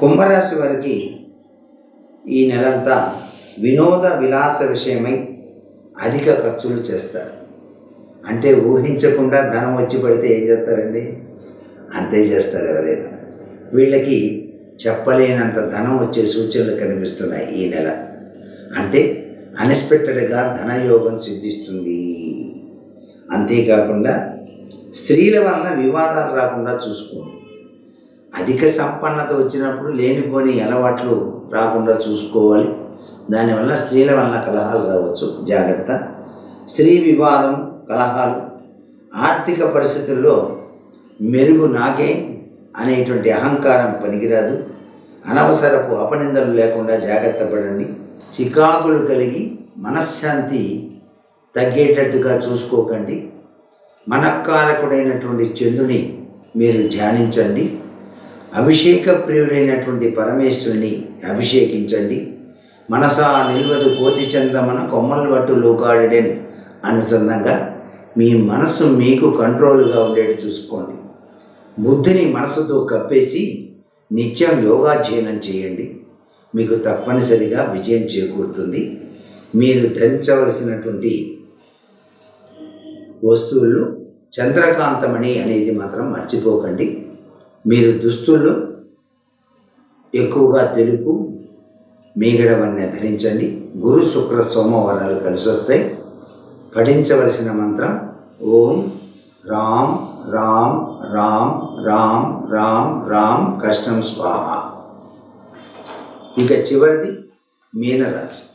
కుంభరాశి వారికి ఈ నెలంతా వినోద విలాస విషయమై అధిక ఖర్చులు చేస్తారు. అంటే ఊహించకుండా ధనం వచ్చి పడితే ఏం చేస్తారండి? అంతే చేస్తారు ఎవరైనా. వీళ్ళకి చెప్పలేనంత ధనం వచ్చే సూచనలు కనిపిస్తున్నాయి ఈ నెల. అంటే అన్ఎక్స్పెక్టెడ్గా ధనయోగం సిద్ధిస్తుంది. అంతేకాకుండా స్త్రీల వలన వివాదాలు రాకుండా చూసుకోండి. అధిక సంపన్నత వచ్చినప్పుడు లేనిపోని అలవాట్లు రాకుండా చూసుకోవాలి. దానివల్ల స్త్రీల వల్ల కలహాలు రావచ్చు. జాగ్రత్త. స్త్రీ వివాదం కలహాలు. ఆర్థిక పరిస్థితుల్లో మెరుగు నాకే అనేటువంటి అహంకారం పనికిరాదు. అనవసరపు అపనిందలు లేకుండా జాగ్రత్త పడండి. చికాకులు కలిగి మనశ్శాంతి తగ్గేటట్టుగా చూసుకోకండి. మనకారకుడైనటువంటి చంద్రుని మీరు ధ్యానించండి. అభిషేక ప్రియుడైనటువంటి పరమేశ్వరుని అభిషేకించండి. మనసా నిల్వదు కోతి చందమన కొమ్మల పట్టు లోకాడెన్ అనుసంధంగా మీ మనస్సు మీకు కంట్రోల్గా ఉండేట్టు చూసుకోండి. బుద్ధిని మనసుతో కప్పేసి నిత్యం యోగాధ్యయనం చేయండి. మీకు తప్పనిసరిగా విజయం చేకూరుతుంది. మీరు ధరించవలసినటువంటి వస్తువులు చంద్రకాంతమణి అనేది మాత్రం మర్చిపోకండి. మీరు దుస్తుల్లో ఎక్కువగా తెలుపు మీగడవన్నీ ధరించండి. గురు శుక్ర సోమవారాలు కలిసి వస్తాయి. పఠించవలసిన మంత్రం ఓం రామ్ రామ్ రామ్ రామ్ రామ్ రామ్ కష్టం స్వాహ. ఇక చివరిది మీనరాశి.